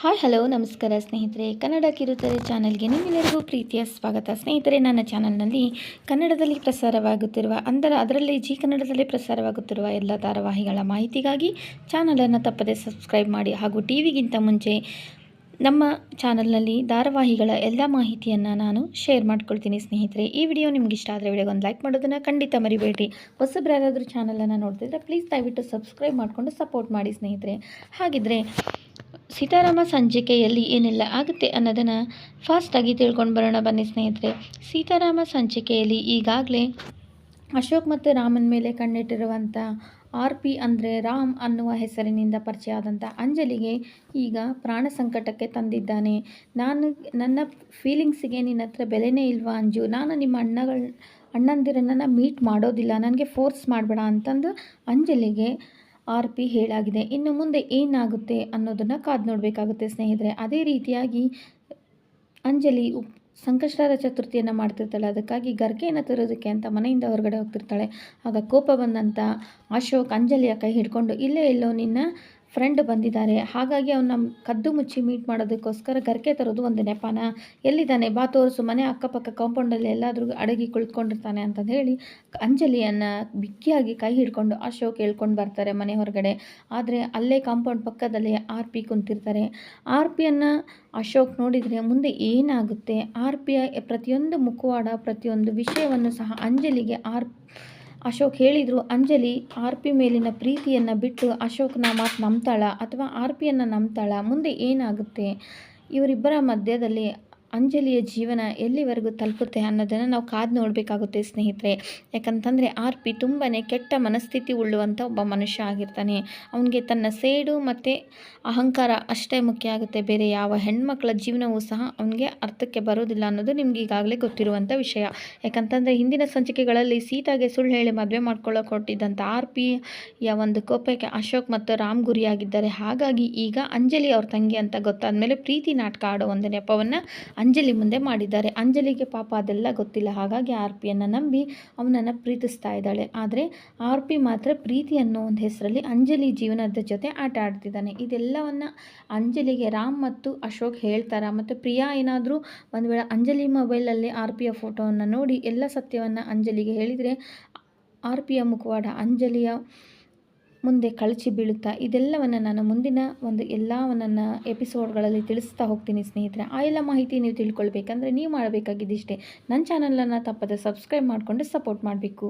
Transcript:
Hi, hello, ನಮಸ್ಕಾರ ಸ್ನೇಹಿತರೆ. ಕನ್ನಡ ಕಿರುತೆರೆ ಚಾನಲ್ಗೆ ನಿಮ್ಮೆಲ್ಲರಿಗೂ ಪ್ರೀತಿಯ ಸ್ವಾಗತ. ಸ್ನೇಹಿತರೆ, ನನ್ನ ಚಾನಲ್ನಲ್ಲಿ ಕನ್ನಡದಲ್ಲಿ ಪ್ರಸಾರವಾಗುತ್ತಿರುವ, ಅಂದರೆ ಅದರಲ್ಲಿ ಜಿ ಕನ್ನಡದಲ್ಲಿ ಪ್ರಸಾರವಾಗುತ್ತಿರುವ ಎಲ್ಲ ಧಾರಾವಾಹಿಗಳ ಮಾಹಿತಿಗಾಗಿ ಚಾನಲನ್ನು ತಪ್ಪದೆ ಸಬ್ಸ್ಕ್ರೈಬ್ ಮಾಡಿ ಹಾಗೂ ಟಿ ವಿಗಿಂತ ಮುಂಚೆ ನಮ್ಮ ಚಾನಲ್ನಲ್ಲಿ ಧಾರಾವಾಹಿಗಳ ಎಲ್ಲ ಮಾಹಿತಿಯನ್ನು ನಾನು ಶೇರ್ ಮಾಡ್ಕೊಳ್ತೀನಿ ಸ್ನೇಹಿತರೆ. ಈ ವಿಡಿಯೋ ನಿಮ್ಗೆ ಇಷ್ಟ ಆದರೆ ವಿಡಿಯೋಗೆ ಒಂದು ಲೈಕ್ ಮಾಡೋದನ್ನು ಖಂಡಿತ ಮರಿಬೇಡಿ. ಹೊಸಬ್ರು ಯಾರಾದರೂ ಚಾನಲನ್ನು ನೋಡ್ತಿದ್ರೆ ಪ್ಲೀಸ್ ದಯವಿಟ್ಟು ಸಬ್ಸ್ಕ್ರೈಬ್ ಮಾಡಿಕೊಂಡು ಸಪೋರ್ಟ್ ಮಾಡಿ ಸ್ನೇಹಿತರೆ. ಹಾಗಿದ್ರೆ ಸೀತಾರಾಮ ಸಂಚಿಕೆಯಲ್ಲಿ ಏನೆಲ್ಲ ಆಗುತ್ತೆ ಅನ್ನೋದನ್ನು ಫಾಸ್ಟಾಗಿ ತಿಳ್ಕೊಂಡು ಬರೋಣ ಬನ್ನಿ ಸ್ನೇಹಿತರೆ. ಸೀತಾರಾಮ ಸಂಚಿಕೆಯಲ್ಲಿ ಈಗಾಗಲೇ ಅಶೋಕ್ ಮತ್ತು ರಾಮನ ಮೇಲೆ ಕಣ್ಣಿಟ್ಟಿರುವಂಥ ಆರ್ ಪಿ ಅಂದರೆ ರಾಮ್ ಅನ್ನುವ ಹೆಸರಿನಿಂದ ಪರಿಚಯ ಆದಂಥ ಅಂಜಲಿಗೆ ಈಗ ಪ್ರಾಣ ಸಂಕಟಕ್ಕೆ ತಂದಿದ್ದಾನೆ. ನಾನು ನನ್ನ ಫೀಲಿಂಗ್ಸಿಗೆ ನಿನ್ನ ಹತ್ರ ಬೆಲೆನೇ ಇಲ್ವಾ ಅಂಜು? ನಾನು ನಿಮ್ಮ ಅಣ್ಣಗಳ, ಅಣ್ಣಂದಿರನ್ನ ಮೀಟ್ ಮಾಡೋದಿಲ್ಲ. ನನಗೆ ಫೋರ್ಸ್ ಮಾಡಬೇಡ ಅಂತಂದು ಅಂಜಲಿಗೆ ಆರ್ ಪಿ ಹೇಳಾಗಿದೆ. ಇನ್ನು ಮುಂದೆ ಏನಾಗುತ್ತೆ ಅನ್ನೋದನ್ನು ಕಾದು ನೋಡಬೇಕಾಗುತ್ತೆ ಸ್ನೇಹಿತರೆ. ಅದೇ ರೀತಿಯಾಗಿ ಅಂಜಲಿ ಉಪ್ ಸಂಕಷ್ಟರ ಚತುರ್ಥಿಯನ್ನು ಮಾಡ್ತಿರ್ತಾಳೆ. ಅದಕ್ಕಾಗಿ ಗರ್ಕೆಯನ್ನು ತರೋದಕ್ಕೆ ಅಂತ ಮನೆಯಿಂದ ಹೊರಗಡೆ ಹೋಗ್ತಿರ್ತಾಳೆ. ಆಗ ಕೋಪ ಬಂದಂಥ ಅಶೋಕ್ ಅಂಜಲಿಯ ಕೈ ಹಿಡ್ಕೊಂಡು, ಇಲ್ಲೇ ಎಲ್ಲೋ ನಿನ್ನ ಫ್ರೆಂಡ್ ಬಂದಿದ್ದಾರೆ. ಹಾಗಾಗಿ ಅವನ್ನ ಕದ್ದು ಮುಚ್ಚಿ ಮೀಟ್ ಮಾಡೋದಕ್ಕೋಸ್ಕರ ಗರ್ಕೆ ತರೋದು ಒಂದು ನೆಪನ. ಎಲ್ಲಿದ್ದಾನೆ? ಬಾ ತೋರಿಸು. ಮನೆ ಅಕ್ಕಪಕ್ಕ ಕಾಂಪೌಂಡಲ್ಲಿ ಎಲ್ಲಾದರೂ ಅಡಗಿ ಕುಳಿತುಕೊಂಡಿರ್ತಾನೆ ಅಂತಂದು ಹೇಳಿ ಅಂಜಲಿಯನ್ನು ಬಿಕ್ಕಿಯಾಗಿ ಕೈ ಹಿಡ್ಕೊಂಡು ಅಶೋಕ್ ಹೇಳ್ಕೊಂಡು ಬರ್ತಾರೆ ಮನೆ ಹೊರಗಡೆ. ಆದರೆ ಅಲ್ಲೇ ಕಾಂಪೌಂಡ್ ಪಕ್ಕದಲ್ಲೇ ಆರ್ ಪಿ ಕುಂತಿರ್ತಾರೆ. ಆರ್ ಪಿಯನ್ನು ಅಶೋಕ್ ನೋಡಿದರೆ ಮುಂದೆ ಏನಾಗುತ್ತೆ? ಆರ್ ಪಿಯ ಪ್ರತಿಯೊಂದು ಮುಖವಾಡ, ಪ್ರತಿಯೊಂದು ವಿಷಯವನ್ನು ಸಹ ಅಂಜಲಿಗೆ ಆರ್ ಅಶೋಕ್ ಹೇಳಿದರು, ಅಂಜಲಿ, ಆರ್ ಪಿ ಮೇಲಿನ ಪ್ರೀತಿಯನ್ನು ಬಿಟ್ಟು ಅಶೋಕ್ನ ಮಾತು ನಂಬ್ತಾಳ ಅಥವಾ ಆರ್ ಪಿಯನ್ನು ನಂಬ್ತಾಳ? ಮುಂದೆ ಏನಾಗುತ್ತೆ? ಇವರಿಬ್ಬರ ಮಧ್ಯದಲ್ಲಿ ಅಂಜಲಿಯ ಜೀವನ ಎಲ್ಲಿವರೆಗೂ ತಲುಪುತ್ತೆ ಅನ್ನೋದನ್ನು ನಾವು ಕಾದು ನೋಡಬೇಕಾಗುತ್ತೆ ಸ್ನೇಹಿತರೆ. ಯಾಕಂತಂದರೆ ಆರ್ ಪಿ ತುಂಬಾ ಕೆಟ್ಟ ಮನಸ್ಥಿತಿ ಉಳ್ಳುವಂಥ ಒಬ್ಬ ಮನುಷ್ಯ ಆಗಿರ್ತಾನೆ. ಅವನಿಗೆ ತನ್ನ ಸೇಡು ಮತ್ತು ಅಹಂಕಾರ ಅಷ್ಟೇ ಮುಖ್ಯ ಆಗುತ್ತೆ. ಬೇರೆ ಯಾವ ಹೆಣ್ಮಕ್ಳ ಜೀವನವೂ ಸಹ ಅವನಿಗೆ ಅರ್ಥಕ್ಕೆ ಬರೋದಿಲ್ಲ ಅನ್ನೋದು ನಿಮ್ಗೆ ಈಗಾಗಲೇ ಗೊತ್ತಿರುವಂಥ ವಿಷಯ. ಯಾಕಂತಂದರೆ ಹಿಂದಿನ ಸಂಚಿಕೆಗಳಲ್ಲಿ ಸೀತಾಗೆ ಸುಳ್ಳು ಹೇಳಿ ಮದುವೆ ಮಾಡ್ಕೊಳ್ಳೋಕೆ ಕೊಟ್ಟಿದ್ದಂಥ ಆರ್ ಪಿಯ ಒಂದು ಕೋಪಕ್ಕೆ ಅಶೋಕ್ ಮತ್ತು ರಾಮ್ ಗುರಿಯಾಗಿದ್ದಾರೆ. ಹಾಗಾಗಿ ಈಗ ಅಂಜಲಿ ಅವ್ರ ತಂಗಿ ಅಂತ ಗೊತ್ತಾದ ಮೇಲೆ ಪ್ರೀತಿ ನಾಟಕ ಆಡೋ ಒಂದು ನೆಪವನ್ನು ಅಂಜಲಿ ಮುಂದೆ ಮಾಡಿದ್ದಾರೆ. ಅಂಜಲಿಗೆ ಪಾಪ ಅದೆಲ್ಲ ಗೊತ್ತಿಲ್ಲ. ಹಾಗಾಗಿ ಆರ್ ಪಿಯನ್ನು ನಂಬಿ ಅವನನ್ನು ಪ್ರೀತಿಸ್ತಾ ಇದ್ದಾಳೆ. ಆದರೆ ಆರ್ ಪಿ ಮಾತ್ರ ಪ್ರೀತಿ ಅನ್ನೋ ಒಂದು ಹೆಸರಲ್ಲಿ ಅಂಜಲಿ ಜೀವನದ ಜೊತೆ ಆಟ ಆಡ್ತಿದ್ದಾನೆ. ಇದೆಲ್ಲವನ್ನು ಅಂಜಲಿಗೆ ರಾಮ್ ಮತ್ತು ಅಶೋಕ್ ಹೇಳ್ತಾರೆ? ಮತ್ತು ಪ್ರಿಯಾ ಏನಾದರೂ ಒಂದು ವೇಳೆ ಅಂಜಲಿ ಮೊಬೈಲಲ್ಲಿ ಆರ್ ಪಿಯ ಫೋಟೋವನ್ನು ನೋಡಿ ಎಲ್ಲ ಸತ್ಯವನ್ನು ಅಂಜಲಿಗೆ ಹೇಳಿದರೆ ಆರ್ ಪಿಯ ಮುಖವಾಡ ಅಂಜಲಿಯ ಮುಂದೆ ಕಳಚಿ ಬೀಳುತ್ತಾ, ಇದೆಲ್ಲವನ್ನು ನಾನು ಮುಂದಿನ ಒಂದು ಎಲ್ಲ ನನ್ನ ಎಪಿಸೋಡ್ಗಳಲ್ಲಿ ತಿಳಿಸ್ತಾ ಹೋಗ್ತೀನಿ ಸ್ನೇಹಿತರೆ. ಆ ಎಲ್ಲ ಮಾಹಿತಿ ನೀವು ತಿಳ್ಕೊಳ್ಬೇಕಂದ್ರೆ ನೀವು ಮಾಡಬೇಕಾಗಿದ್ದಿಷ್ಟೇ. ನನ್ನ ಚಾನಲನ್ನು ತಪ್ಪದೆ ಸಬ್ಸ್ಕ್ರೈಬ್ ಮಾಡಿಕೊಂಡು ಸಪೋರ್ಟ್ ಮಾಡಬೇಕು.